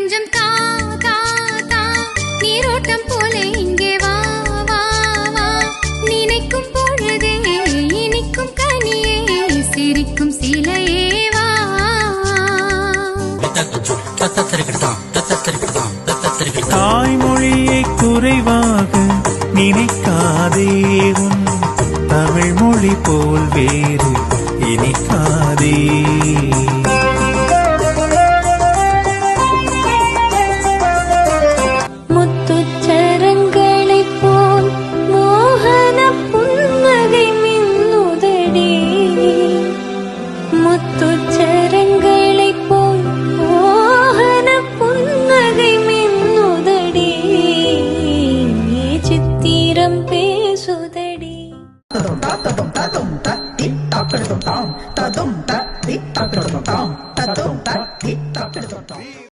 கொஞ்சம் கா கா கா. நீரோட்டம் போல இங்கே வா வா வா. நினைக்கும் பொழுதே இனிக்கும் கனியே சிரிக்கும் சிலையே வா. தாய்மொழியை குறைவாக நினைக்காதே உன் தமிழ் மொழி போல் வேறு இனிக்காதே. முத்துச்சரங்களைப் போல் மோகன புன்னகை மின்னுதடி. சித்திரம் பேசுதடி. ததும் ததும் தத்தி தக்கிடுதும் தாம் ததும் தத்தி தக்கிடுதும் தாம் ததும் தத்தி தக்கிடுதும் தாம்